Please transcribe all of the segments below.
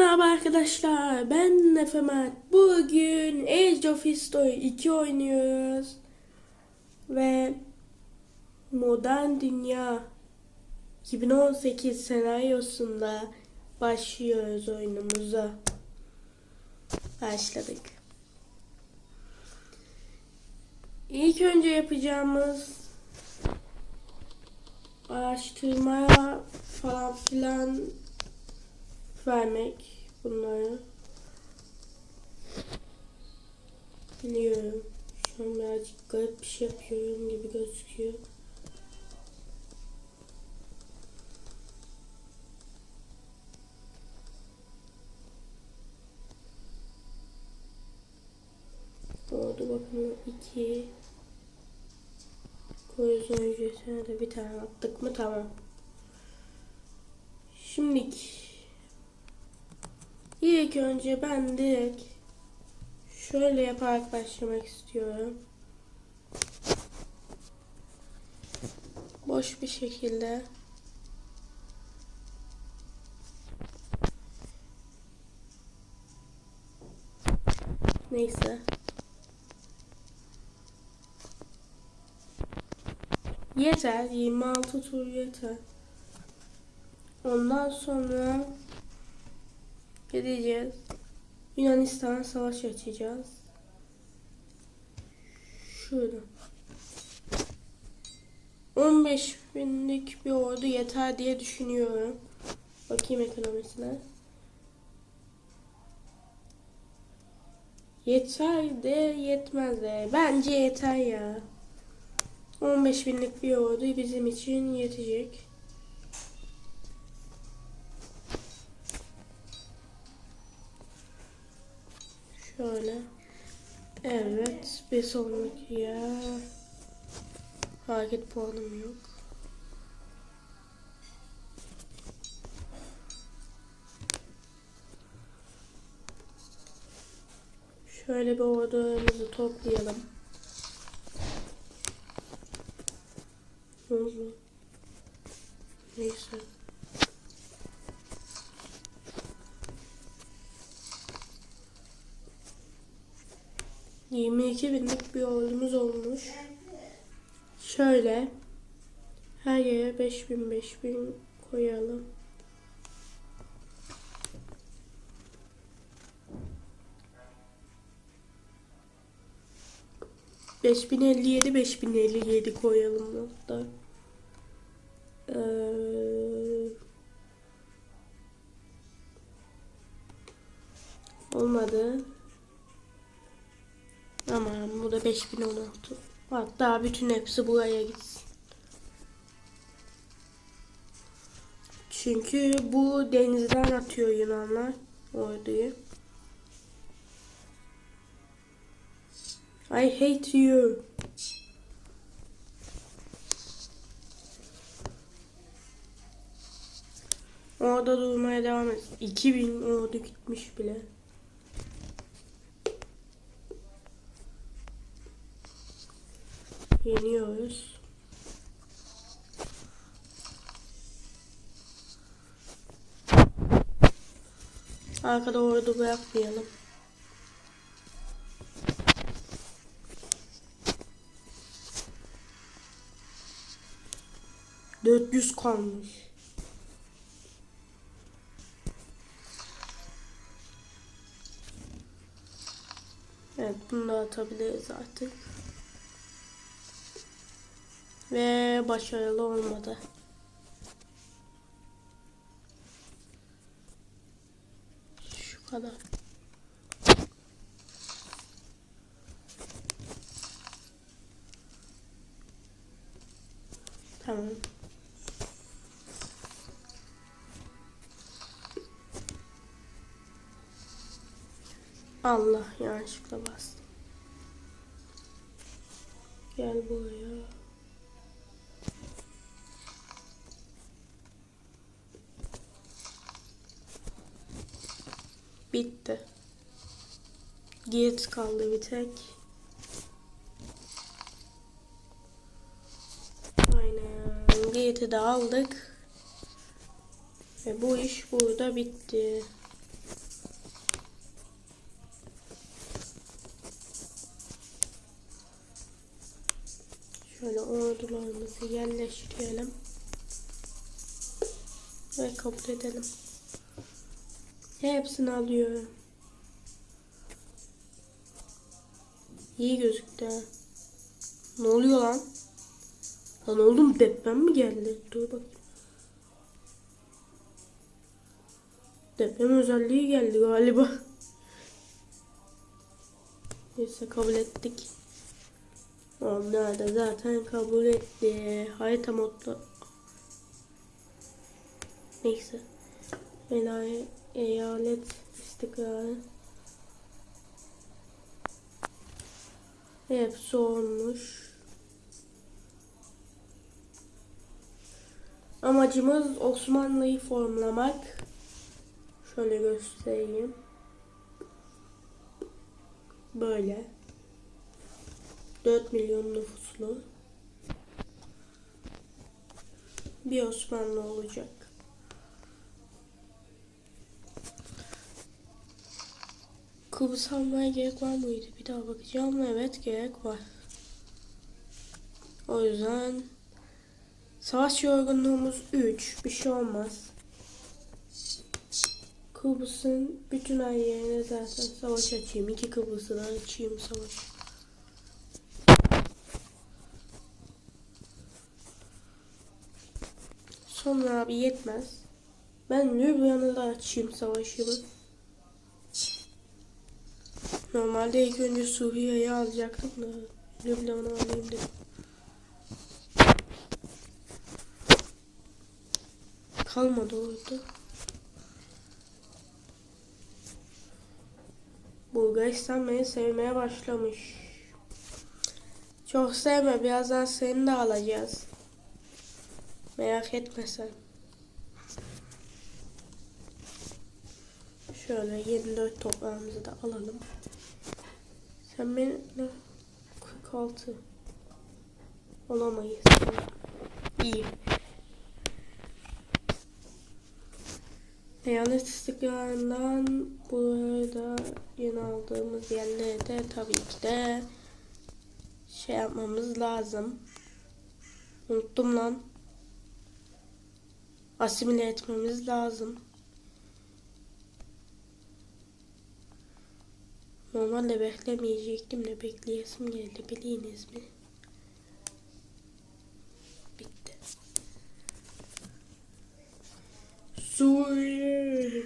Merhaba arkadaşlar, ben Nefemet. Bugün Age of History 2 oynuyoruz. Ve Modern Dünya 2018 senaryosunda başlıyoruz oyunumuza. Başladık. İlk önce yapacağımız araştırmaya falan filan vermek bunları. Biliyorum. Şu an birazcık garip bir şey yapıyorum gibi gözüküyor. Oldu bakın 2 Koyuz öncesine de bir tane attık mı tamam. Şimdiki İlk önce ben direkt şöyle yaparak başlamak istiyorum. Boş bir şekilde Neyse. Yeter. 26 tur yeter. Ondan sonra Gideceğiz. Yunanistan'a savaş açacağız. Şurada. 15 binlik bir ordu yeter diye düşünüyorum. Bakayım ekonomisine. Yeter de yetmez de. Bence yeter ya. 15 binlik bir ordu bizim için yetecek. Şöyle. Evet. Bir sonraki yer. Hareket puanım yok. Şöyle bir ordularımızı toplayalım. Neyse. Yirmi iki binlik bir ordumuz olmuş. Şöyle her yere beş bin beş bin koyalım. Beş bin elli yedi, beş bin elli yedi koyalım hatta. Ee, olmadı. Aman bu da 5016. Hatta bütün hepsi buraya gitsin. Çünkü bu denizden atıyor Yunanlar orduyu. I hate you. Orada durmaya devam et. 2000 ordu gitmiş bile. Yeniyoruz. Arkada ordu bırakmayalım. Dört yüz kalmış. Evet bunu da atabiliriz artık. Ve başarılı olmadı. Şu kadar. Tamam. Allah yanlışlıkla bastım. Gel buraya. Bitti. Git kaldı bir tek. Aynen. Git'i de aldık. Ve bu iş burada bitti. Şöyle ordularımızı yerleştirelim. Ve kabul edelim. Hepsini alıyorum. İyi gözüktü. Ne oluyor lan? Lan oğlum deprem mi geldi? Dur bakayım. Deprem özelliği geldi galiba. Neyse kabul ettik. Onlar da zaten kabul etti. Harita modda. Neyse. Velayet, eyalet istikrarı. Hepsi olmuş. Amacımız Osmanlı'yı formlamak. Şöyle göstereyim. Böyle. 4 milyon nüfuslu. Bir Osmanlı olacak. Kıbrıs almaya gerek var mıydı? Bir daha bakacağım. Evet gerek var. O yüzden savaş yorgunluğumuz 3. Bir şey olmaz. Kıbrıs'ın bütün her yerine zaten savaş açayım. İki Kıbrıs'ı da açayım savaş. Sonra abi yetmez. Ben Lübnan'ı da açayım savaşımı. Normalde ilk önce Suriye'yi alacaktım da Lübnan'ı alayım dedim. Kalmadı orada. Bulgaristan beni sevmeye başlamış. Çok sevme birazdan seni de alacağız. Merak etme sen. Şöyle 24 toprağımızı da alalım. Beni 46 olamayız. İyi. Eyalet istikrarından burada yeni aldığımız yerlerde tabii ki de şey yapmamız lazım. Unuttum lan. Asimile etmemiz lazım. Normalde beklemeyecektim de bekleyesim geldi biliniz mi? Bitti. Suriye.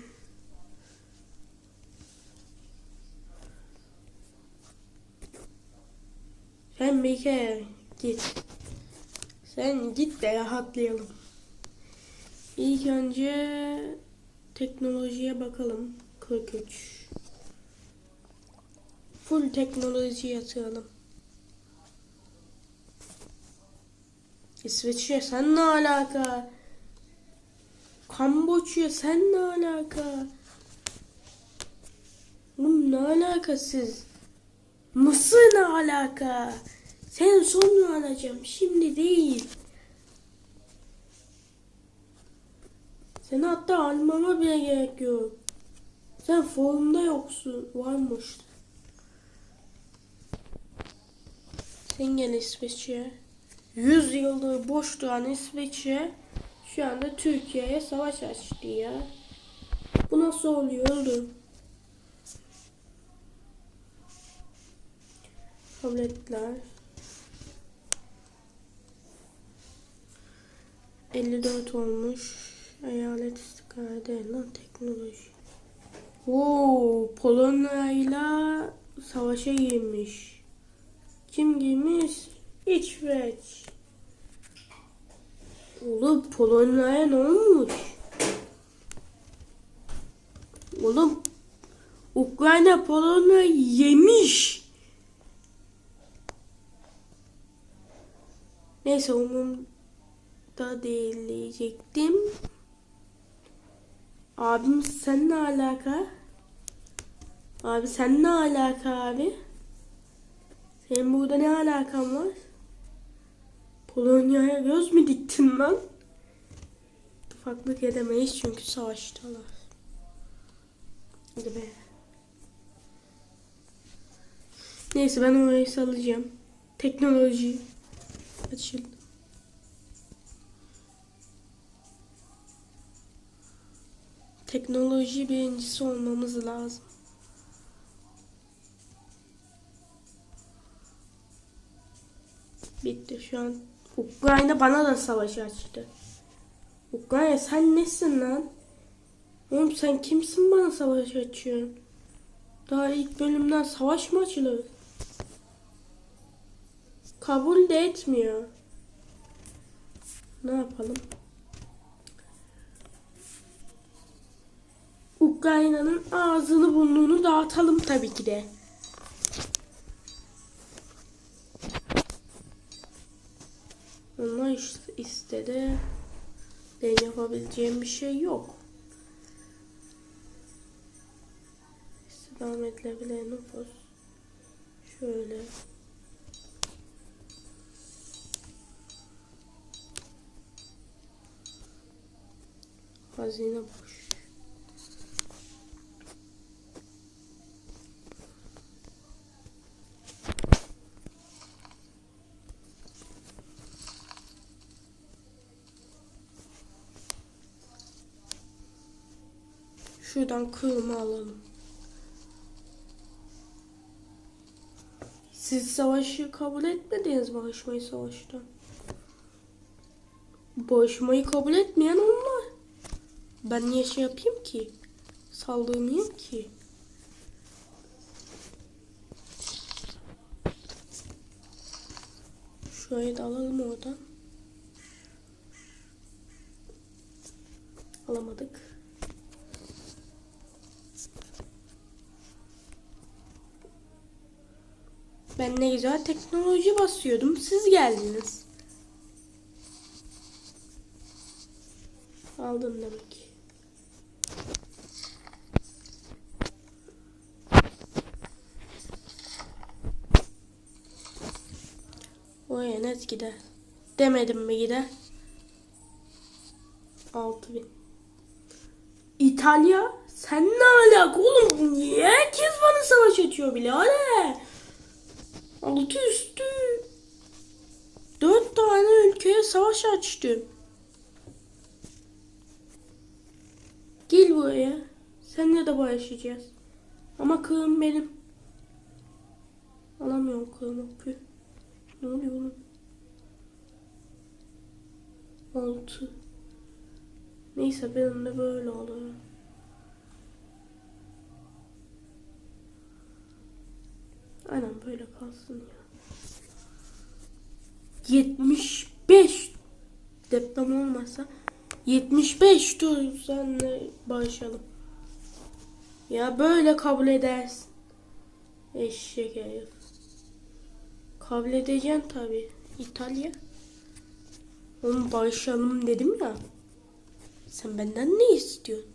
Sen bir kere git. Sen git de rahatlayalım. İlk önce teknolojiye bakalım. 43. Full teknoloji yatıralım. İsveç'e sen ne alaka? Kamboçya sen ne alaka? Oğlum ne alakasız? Mısır ne alaka? Sen sonra alacağım şimdi değil. Sen hatta almama bile gerek yok. Sen formda yoksun. Varmış. Sen gel İsveç'e. 100 yıldır boş duran İsveç'e şu anda Türkiye'ye savaş açtı ya. Bu nasıl oluyor oğlum? Tabletler. 54 olmuş. Eyalet istikrarı lan teknoloji. Oo, Polonya'yla savaşa girmiş. Kim girmiş? İsveç. Oğlum Polonya'ya ne olmuş? Oğlum Ukrayna Polonya yemiş. Neyse umurumda değil diyecektim. Abim sen ne alaka? Abi sen ne alaka abi? Senin burada ne alakan var? Polonya'ya göz mü diktin lan? İttifaklık edemeyiz çünkü savaştalar. Hadi be. Neyse ben orayı salacağım. Teknoloji. Açıldı. Teknoloji birincisi olmamız lazım. Bitti şu an. Ukrayna bana da savaş açtı. Ukrayna sen nesin lan? Oğlum sen kimsin bana savaş açıyorsun? Daha ilk bölümden savaş mı açılır? Kabul de etmiyor. Ne yapalım? Ukrayna'nın ağzını burnunu dağıtalım tabii ki de. İs- istedi. Benim yapabileceğim bir şey yok. İstihdam edilebilen nüfus. Şöyle. Hazine boş. Şuradan kırma alalım. Siz savaşı kabul etmediniz barışmayı savaşta. Barışmayı kabul etmeyen onlar. Ben niye şey yapayım ki? Saldırmayayım ki. Şurayı da alalım oradan. Alamadık. Ben ne güzel teknoloji basıyordum. Siz geldiniz. Aldın demek. Oraya net gider. Demedim mi gider? 6000. İtalya? Sen ne alaka oğlum? Niye herkes bana savaş açıyor birader? Altı üstü. Dört tane ülkeye savaş açtım. Gel buraya. Seninle de barışacağız. Ama kığım benim. Alamıyorum kığımı. Püh. Ne oluyor oğlum? Altı. Neyse benim böyle olur. Aynen böyle kalsın ya. 75 deprem olmasa 75 dur senle barışalım. Ya böyle kabul edersin. Eşek herif. Kabul edeceksin tabi. İtalya. Oğlum barışalım dedim ya. Sen benden ne istiyorsun?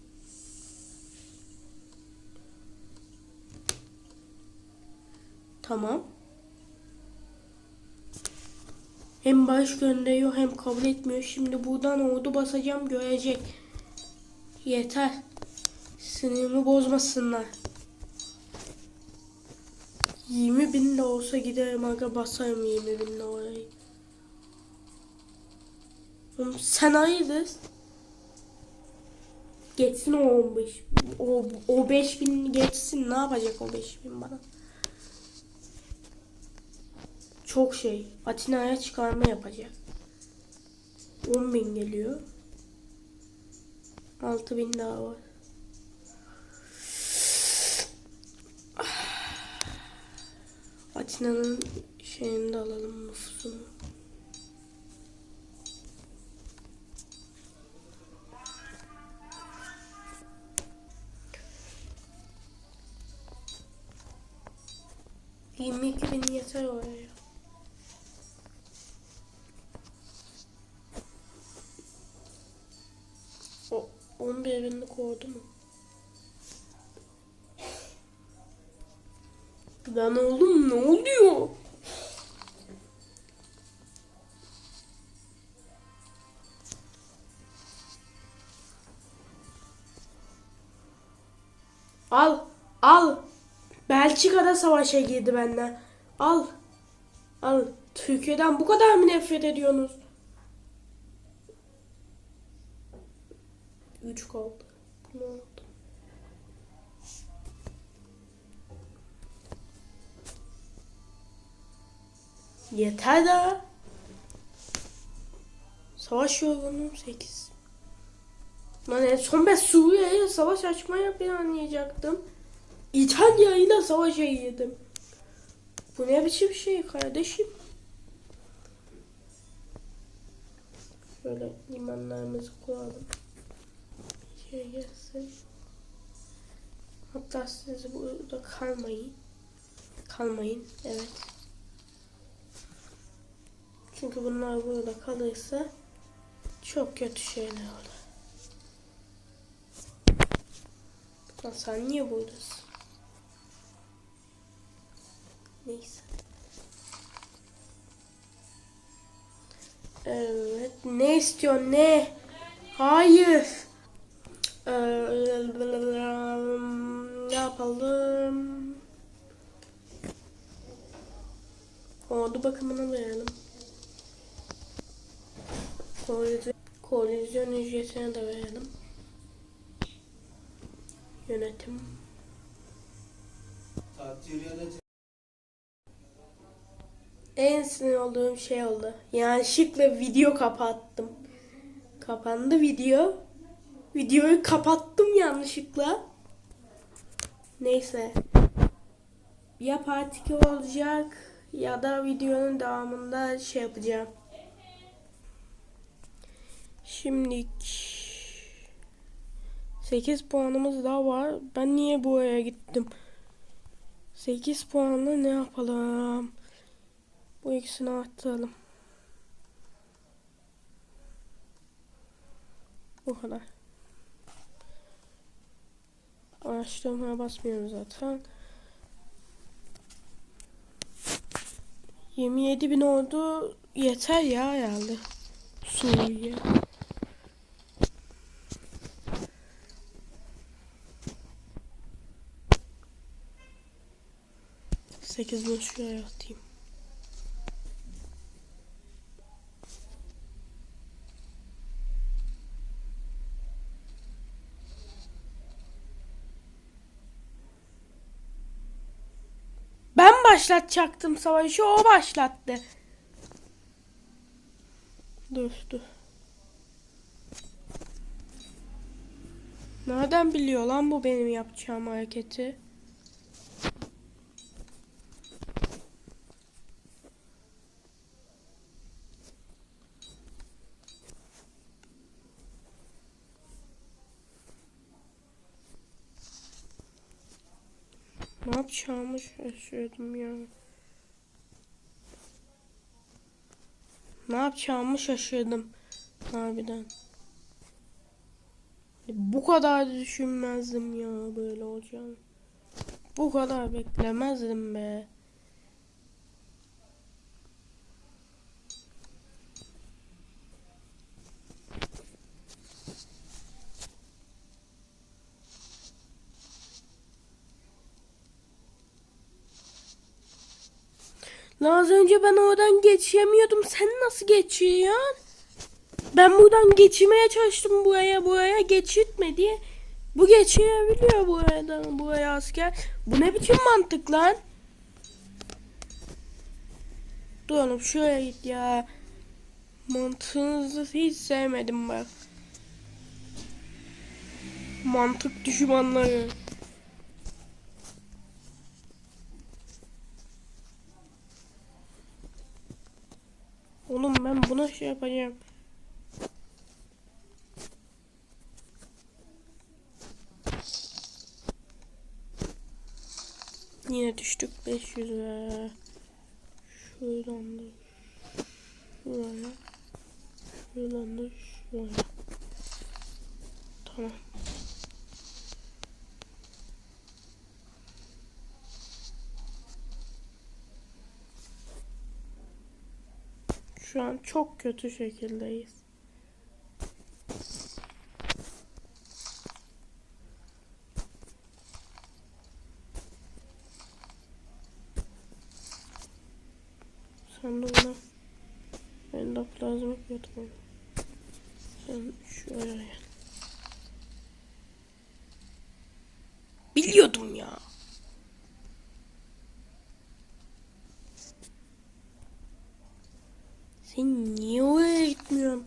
Tamam. Hem barış gönderiyor hem kabul etmiyor. Şimdi buradan ordu basacağım görecek. Yeter. Sinirimi bozmasınlar. 20 bin de olsa giderim aga basarım 20 bin de orayı. Oğlum sen hayırdır? Geçsin o 15. O, o 5 bin geçsin. Ne yapacak o 5 bin bana? Çok şey. Atina'ya çıkarma yapacak. 10 bin geliyor. 6 bin daha var. Atina'nın şeyini de alalım nüfusunu. Yirmi iki bin yeter oraya. O 11 binlik oldu mu? Lan oğlum ne oluyor? Al, al. Belçika'da savaşa girdi benden. Al. Al. Türkiye'den bu kadar mı nefret ediyorsunuz? Üç kaldı. Ne oldu? Yeter daha. Savaş yorgunluğum 8. Lan en son ben Suriye'ye savaş açmaya planlayacaktım. İtalya ile savaşa girdim. Bu ne biçim şey kardeşim? Şöyle limanlarımızı kuralım. Şey gelsin. Hatta siz burada kalmayın. Kalmayın. Evet. Çünkü bunlar burada kalırsa çok kötü şeyler olur. Lan sen niye buradasın? Neyse. Evet. Ne istiyor ne? Hayır. Ee, ne yapalım? Ordu bakımına verelim. Kolizyon, kolizyon de verelim. Yönetim. En sinir olduğum şey oldu. Yanlışlıkla video kapattım. Kapandı video. Videoyu kapattım yanlışlıkla. Neyse. Ya part 2 olacak ya da videonun devamında şey yapacağım. Şimdi 8 puanımız daha var. Ben niye buraya gittim? 8 puanla ne yapalım? Bu ikisini arttıralım. Bu kadar. Araştırmaya basmıyorum zaten. 27 bin oldu. Yeter ya herhalde. Suriye. Sekiz bin şuraya. Ben başlatacaktım savaşı o başlattı. Dur. Nereden biliyor lan bu benim yapacağım hareketi? Yapacağımı şaşırdım ya. Ne yapacağımı şaşırdım. Harbiden. Bu kadar düşünmezdim ya böyle olacağını. Bu kadar beklemezdim be. Lan az önce ben oradan geçemiyordum. Sen nasıl geçiyorsun? Ben buradan geçirmeye çalıştım buraya buraya geçirtme diye. Bu geçirebiliyor buradan buraya asker. Bu ne biçim mantık lan? Dur şuraya git ya. Mantığınızı hiç sevmedim bak. Mantık düşmanları. Oğlum ben buna şey yapacağım. Yine düştük 500 ve şuradan da şuraya şuradan da şuraya tamam şu an çok kötü şekildeyiz Sen Sen de buna endoplazmik yatmayın. Sen şuraya gel. Biliyordum ya. Sen niye oraya gitmiyorsun?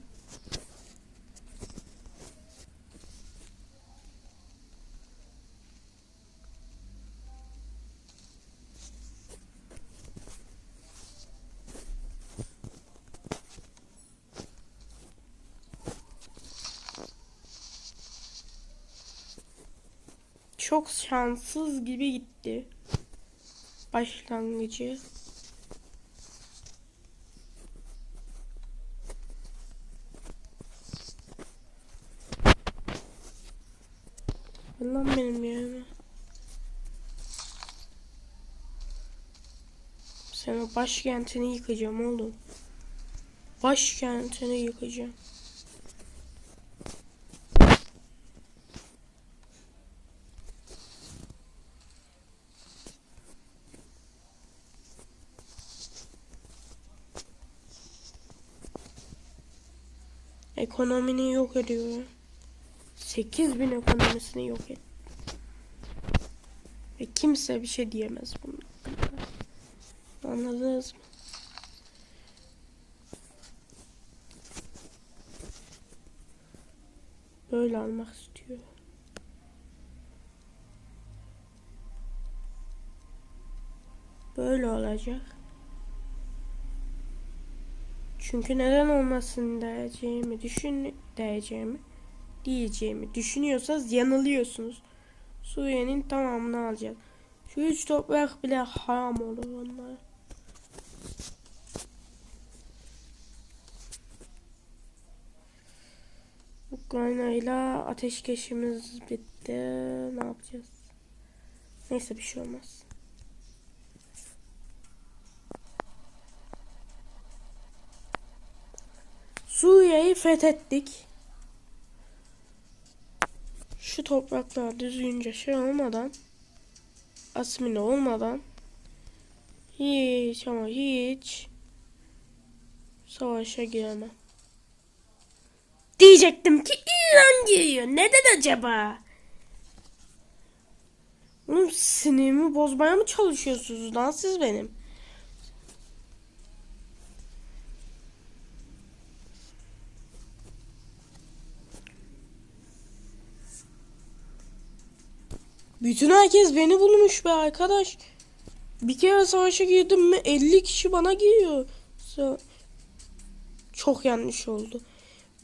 Çok şanssız gibi gitti. Başlangıcı. Lan benim. Sen o başkentini yıkacağım oğlum. Başkentini yıkacağım. Ekonomini yok ediyor. 8000 ekonomisini yok et. Ve kimse bir şey diyemez bunun hakkında. Anladınız mı? Böyle almak istiyor. Böyle olacak. Çünkü neden olmasın diyeceğimi düşün diyeceğimi diyeceğimi düşünüyorsanız yanılıyorsunuz. Suriye'nin tamamını alacağız. Şu üç toprak bile haram olur onlara. Ukrayna ile ateşkeşimiz bitti. Ne yapacağız? Neyse bir şey olmaz. Suriye'yi fethettik. Şu topraklar düzgünce şey olmadan asimile olmadan hiç ama hiç savaşa giremem. Diyecektim ki İran giriyor. Neden acaba? Oğlum sinirimi bozmaya mı çalışıyorsunuz lan siz benim? Bütün herkes beni bulmuş be arkadaş. Bir kere savaşa girdim mi 50 kişi bana giriyor. Çok yanlış oldu.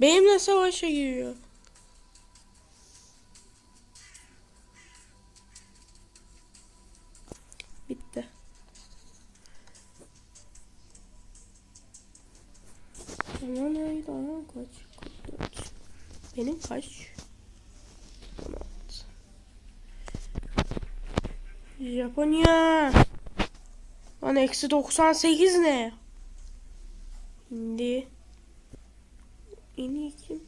Benimle savaşa giriyor. Bitti. Aman ay daha kaç? 44. Benim kaç? Japonya. Lan eksi 98 ne? Hindi. Ini kim?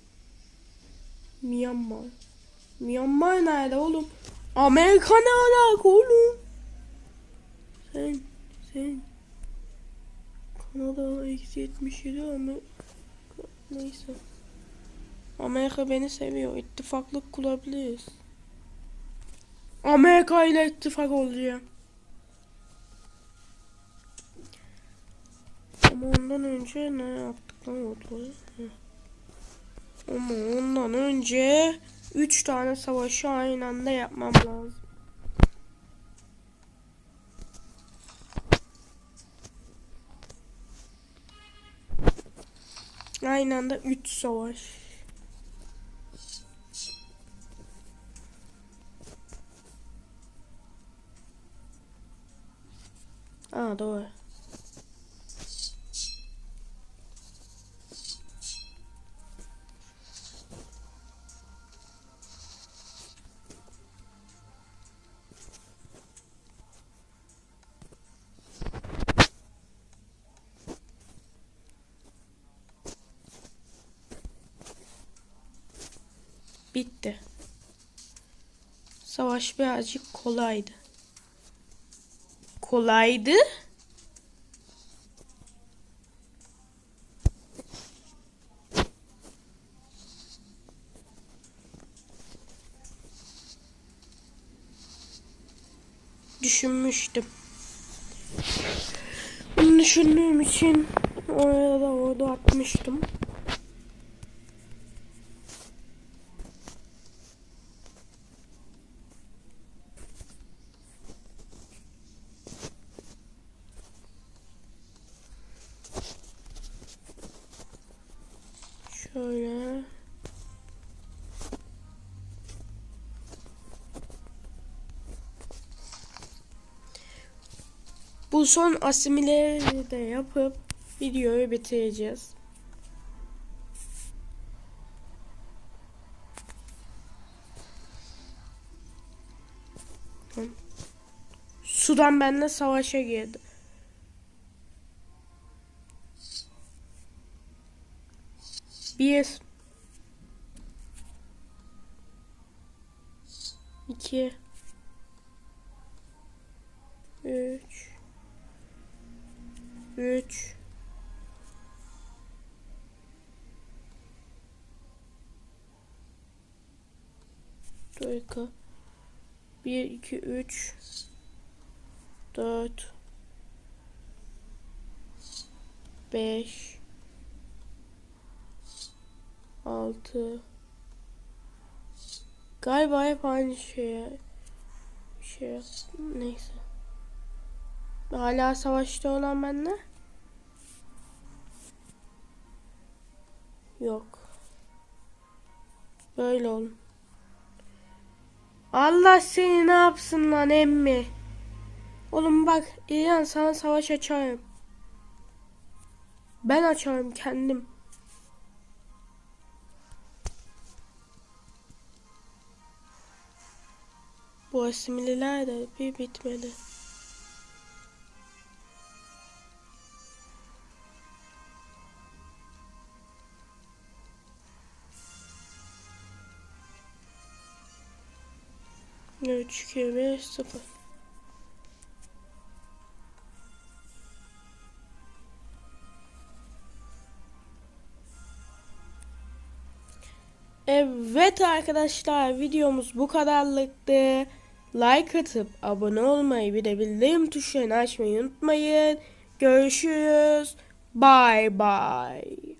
Myanmar. Myanmar nerede oğlum? Amerika ne alaka oğlum? Sen, sen. Kanada eksi 77 ama neyse. Amerika beni seviyor. İttifaklık kurabiliriz. Amerika ile ittifak olacağım. Ama ondan önce ne yaptık lan. Ama ondan önce 3 tane savaşı aynı anda yapmam lazım. Aynı anda 3 savaş. Aa doğru. Bitti. Savaş birazcık kolaydı kolaydı. Düşünmüştüm. Bunu düşündüğüm için oraya da orada atmıştım. Bu son asimileleri de yapıp videoyu bitireceğiz. Sudan benimle savaşa girdi. Bir. İki. Üç. Üç. Dakika. Bir, iki, üç. Dört. Beş. Altı. Galiba hep aynı şey. Şey. Neyse. Hala savaşta olan benle? Yok. Böyle olun. Allah seni ne yapsın lan emmi? Oğlum bak İlhan sana savaş açarım. Ben açarım kendim. Bu asimileler de bir bitmedi. Üç, iki, bir, sıfır. Evet arkadaşlar videomuz bu kadarlıktı. Like atıp abone olmayı bir de bildirim tuşlarını açmayı unutmayın. Görüşürüz. Bye bye.